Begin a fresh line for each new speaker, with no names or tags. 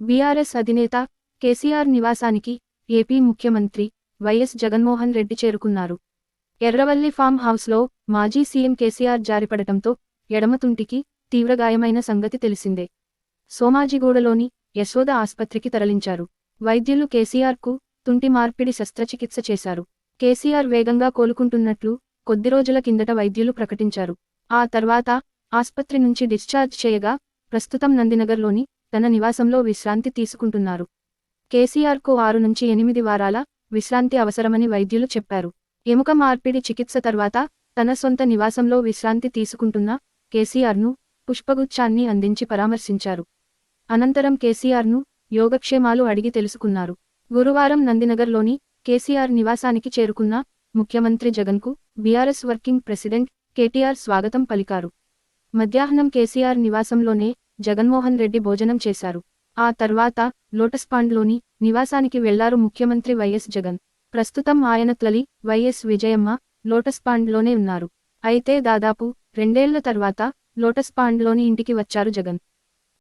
BRS అధినేత కేసీఆర్ నివాసానికి AP ముఖ్యమంత్రి వైఎస్ జగన్మోహన్ రెడ్డి చేరుకున్నారు. ఎర్రవల్లి ఫామ్ హౌస్లో మాజీ సీఎం కేసీఆర్ జారిపడటంతో ఎడమతుంటికి తీవ్రగాయమైన సంగతి తెలిసిందే. సోమాజిగూడలోని యశోద ఆస్పత్రికి తరలించారు. వైద్యులు కేసీఆర్కు తుంటి మార్పిడి శస్త్రచికిత్స చేశారు. కేసీఆర్ వేగంగా కోలుకుంటున్నట్లు కొద్ది రోజుల కిందట వైద్యులు ప్రకటించారు. ఆ తర్వాత ఆస్పత్రి నుంచి డిశ్చార్జ్ చేయగా ప్రస్తుతం నందినగర్లోని తన నివాసంలో విశ్రాంతి తీసుకుంటున్నారు. కేసీఆర్కు ఆరు నుంచి ఎనిమిది వారాల విశ్రాంతి అవసరమని వైద్యులు చెప్పారు. ఎముక మార్పిడి చికిత్స తర్వాత తన సొంత నివాసంలో విశ్రాంతి తీసుకుంటున్న కేసీఆర్ను పుష్పగుచ్చాన్ని అందించి పరామర్శించారు. అనంతరం కేసీఆర్ను యోగక్షేమాలు అడిగి తెలుసుకున్నారు. గురువారం నందినగర్లోని కేసీఆర్ నివాసానికి చేరుకున్న ముఖ్యమంత్రి జగన్కు బీఆర్ఎస్ వర్కింగ్ ప్రెసిడెంట్ కేటీఆర్ స్వాగతం పలికారు. మధ్యాహ్నం కేసీఆర్ నివాసంలోనే జగన్మోహన్ రెడ్డి భోజనం చేశారు. ఆ తర్వాత లోటస్ పాండ్లోని నివాసానికి వెళ్ళారు ముఖ్యమంత్రి వైఎస్ జగన్. ప్రస్తుతం ఆయన తల్లి వైఎస్ విజయమ్మ లోటస్ పాండ్లోనే ఉన్నారు. అయితే దాదాపు రెండేళ్ళ తర్వాత లోటస్ పాండ్లోని ఇంటికి వచ్చారు జగన్.